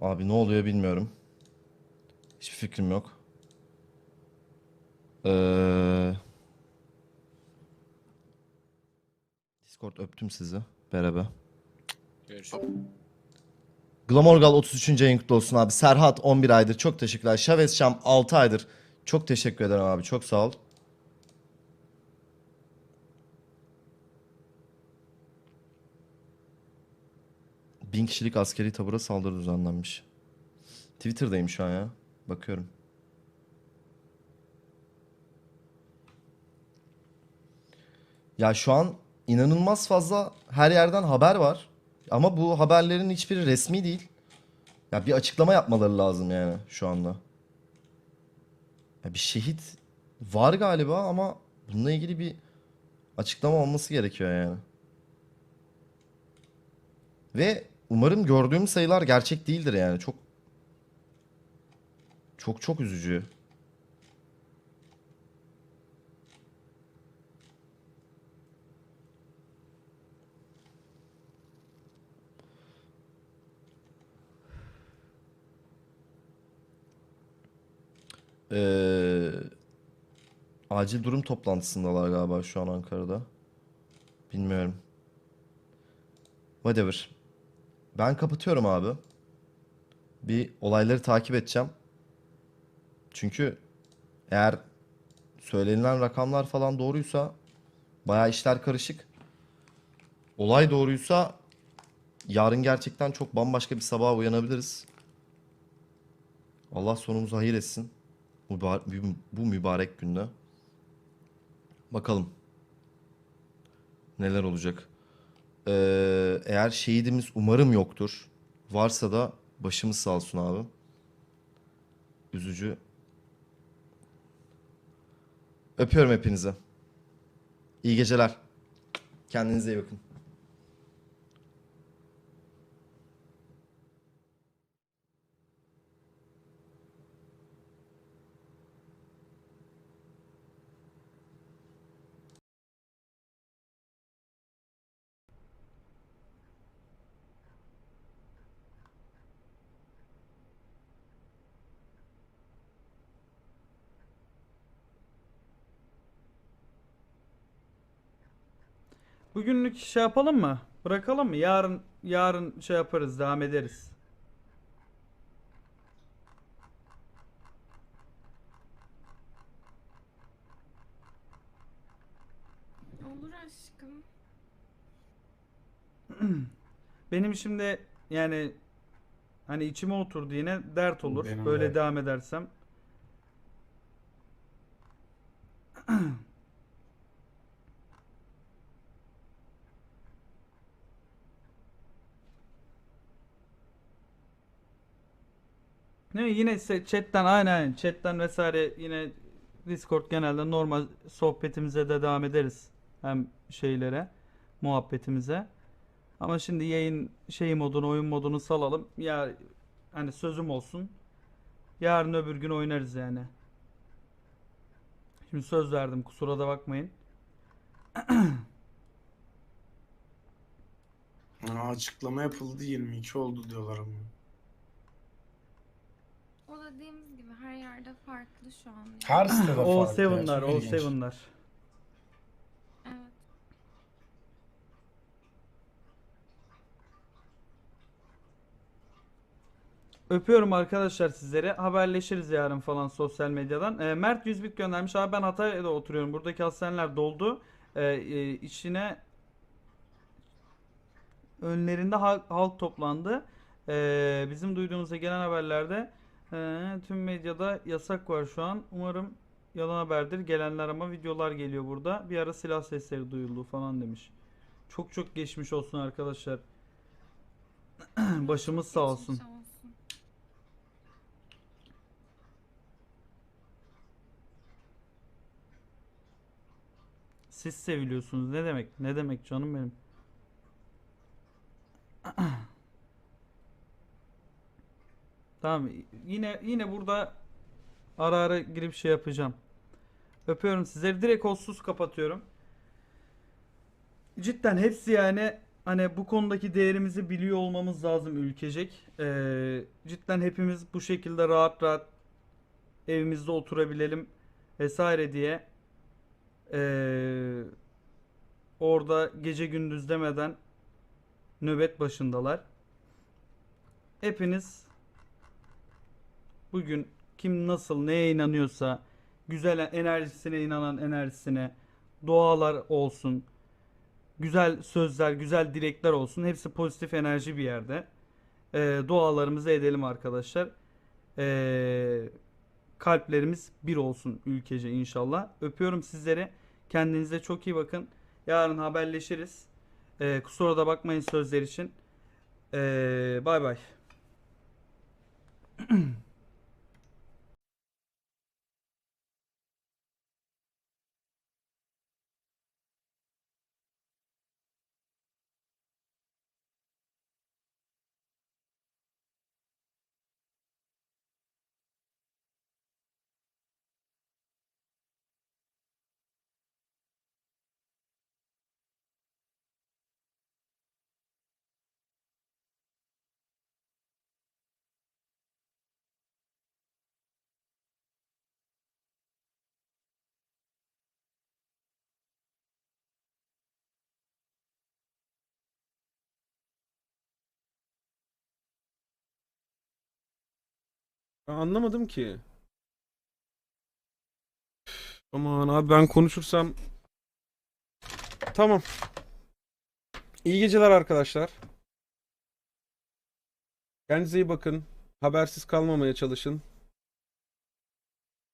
Abi ne oluyor bilmiyorum. Hiçbir fikrim yok. Ee... Discord öptüm sizi. Beraber. Görüşürüz. Glamorgal 33. ayın kutlu olsun abi. Serhat 11 aydır. Çok teşekkürler. Şam 6 aydır. Çok teşekkür ederim abi. Çok sağ ol. Bin kişilik askeri tabura saldırı düzenlenmiş. Twitter'dayım şu an ya. Bakıyorum. Ya şu an inanılmaz fazla her yerden haber var. Ama bu haberlerin hiçbiri resmi değil. Ya bir açıklama yapmaları lazım yani şu anda. Ya bir şehit var galiba ama bununla ilgili bir açıklama olması gerekiyor yani. Ve umarım gördüğüm sayılar gerçek değildir yani. Çok çok çok üzücü. Ee, acil durum toplantısındalar galiba şu an Ankara'da. Bilmiyorum. Whatever. Ben kapatıyorum abi. Bir olayları takip edeceğim. Çünkü eğer söylenilen rakamlar falan doğruysa bayağı işler karışık. Olay doğruysa yarın gerçekten çok bambaşka bir sabaha uyanabiliriz. Allah sonumuzu hayır etsin. Müba- bu mübarek günde. Bakalım. Neler olacak. Ee, eğer şehidimiz umarım yoktur. Varsa da başımız sağ olsun abi. Üzücü. Öpüyorum hepinizi. İyi geceler. Kendinize iyi bakın. Bugünlük şey yapalım mı? Bırakalım mı? Yarın yarın şey yaparız, devam ederiz. Olur aşkım. Benim şimdi yani hani içime oturdu yine dert olur. Benim Böyle de. devam edersem. Ne yine ise chatten aynen chatten vesaire yine Discord genelde normal sohbetimize de devam ederiz. Hem şeylere, muhabbetimize. Ama şimdi yayın şey modunu, oyun modunu salalım. Ya hani sözüm olsun. Yarın öbür gün oynarız yani. Şimdi söz verdim kusura da bakmayın. Açıklama yapıldı 22 oldu diyorlar ama. O dediğimiz gibi her yerde farklı şu an. Her sitede O farklı. ya, seven'lar, ilginç. seven'lar. Evet. Öpüyorum arkadaşlar sizleri. Haberleşiriz yarın falan sosyal medyadan. Ee, Mert 100 bit göndermiş. Abi ben Hatay'da oturuyorum. Buradaki hastaneler doldu. Ee, e, içine önlerinde halk, halk toplandı. Ee, bizim duyduğumuzda gelen haberlerde e, tüm medyada yasak var şu an. Umarım yalan haberdir. Gelenler ama videolar geliyor burada. Bir ara silah sesleri duyuldu falan demiş. Çok çok geçmiş olsun arkadaşlar. Başımız sağ olsun. Siz seviliyorsunuz. Ne demek? Ne demek canım benim? Tamam. Yine yine burada ara ara girip şey yapacağım. Öpüyorum sizleri. Direkt kolsuz kapatıyorum. Cidden hepsi yani hani bu konudaki değerimizi biliyor olmamız lazım ülkecek. Ee, cidden hepimiz bu şekilde rahat rahat evimizde oturabilelim vesaire diye ee, orada gece gündüz demeden nöbet başındalar. Hepiniz bugün kim nasıl neye inanıyorsa güzel enerjisine inanan enerjisine dualar olsun güzel sözler güzel dilekler olsun. Hepsi pozitif enerji bir yerde. Ee, dualarımızı edelim arkadaşlar. Ee, kalplerimiz bir olsun ülkece inşallah. Öpüyorum sizleri. Kendinize çok iyi bakın. Yarın haberleşiriz. Ee, kusura da bakmayın sözler için. Ee, bay bay Ben anlamadım ki. Aman abi ben konuşursam Tamam. İyi geceler arkadaşlar. Kendinize iyi bakın. Habersiz kalmamaya çalışın.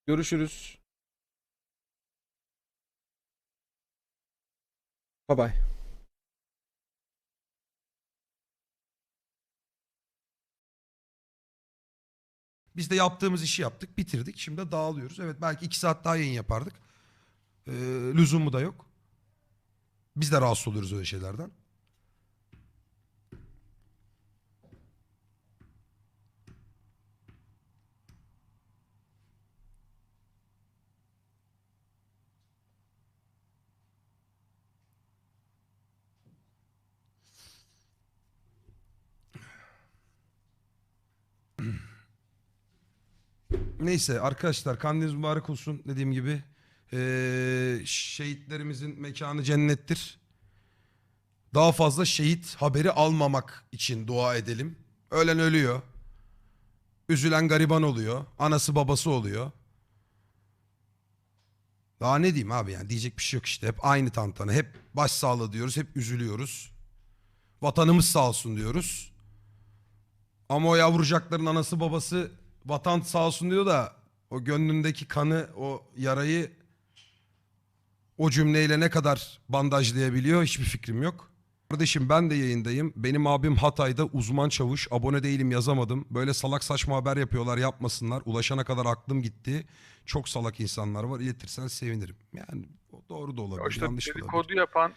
Görüşürüz. Bye bye. Biz de yaptığımız işi yaptık, bitirdik. Şimdi dağılıyoruz. Evet belki iki saat daha yayın yapardık. Ee, lüzumu da yok. Biz de rahatsız oluyoruz öyle şeylerden. Neyse arkadaşlar kandiliniz mübarek olsun dediğim gibi. Ee, şehitlerimizin mekanı cennettir. Daha fazla şehit haberi almamak için dua edelim. Ölen ölüyor. Üzülen gariban oluyor. Anası babası oluyor. Daha ne diyeyim abi yani diyecek bir şey yok işte. Hep aynı tantana. Hep başsağlığı diyoruz. Hep üzülüyoruz. Vatanımız sağ olsun diyoruz. Ama o yavrucakların anası babası vatan sağ olsun diyor da o gönlündeki kanı, o yarayı o cümleyle ne kadar bandajlayabiliyor hiçbir fikrim yok. Kardeşim ben de yayındayım. Benim abim Hatay'da uzman çavuş. Abone değilim yazamadım. Böyle salak saçma haber yapıyorlar yapmasınlar. Ulaşana kadar aklım gitti. Çok salak insanlar var. İletirsen sevinirim. Yani doğru da olabilir. Ya işte yanlış olabilir. dedikodu yapan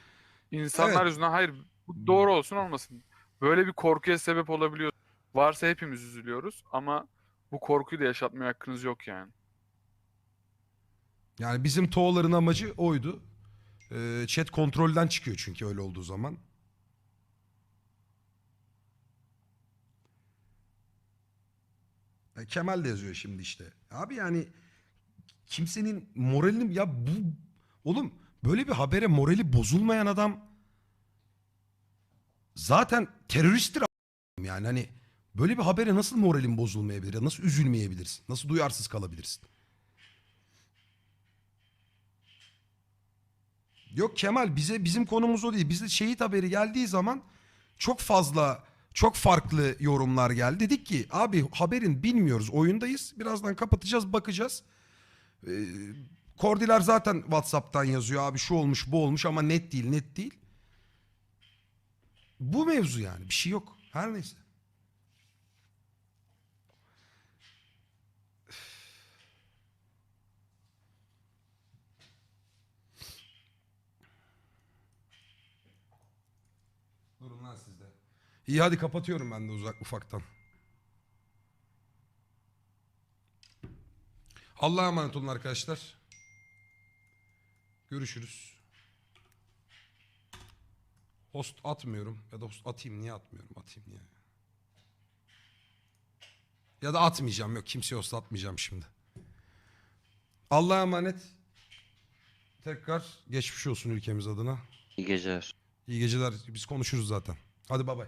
insanlar Evet. yüzünden hayır bu doğru olsun olmasın. Böyle bir korkuya sebep olabiliyor. Varsa hepimiz üzülüyoruz ama bu korkuyu da yaşatmaya hakkınız yok yani. Yani bizim TO'ların amacı oydu. Ee, chat kontrolden çıkıyor çünkü öyle olduğu zaman. E, Kemal de yazıyor şimdi işte. Abi yani kimsenin moralini ya bu oğlum böyle bir habere morali bozulmayan adam zaten teröristtir yani hani böyle bir habere nasıl moralin bozulmayabilir ya nasıl üzülmeyebilirsin nasıl duyarsız kalabilirsin Yok Kemal bize bizim konumuz o değil. Bizde şehit haberi geldiği zaman çok fazla çok farklı yorumlar geldi. Dedik ki abi haberin bilmiyoruz oyundayız. Birazdan kapatacağız bakacağız. Ee, Kordiler zaten Whatsapp'tan yazıyor abi şu olmuş bu olmuş ama net değil net değil. Bu mevzu yani bir şey yok. Her neyse. İyi hadi kapatıyorum ben de uzak ufaktan. Allah'a emanet olun arkadaşlar. Görüşürüz. Host atmıyorum. Ya da host atayım niye atmıyorum? Atayım niye? Ya da atmayacağım. Yok kimseye host atmayacağım şimdi. Allah'a emanet. Tekrar geçmiş olsun ülkemiz adına. İyi geceler. İyi geceler. Biz konuşuruz zaten. Hadi bay bay.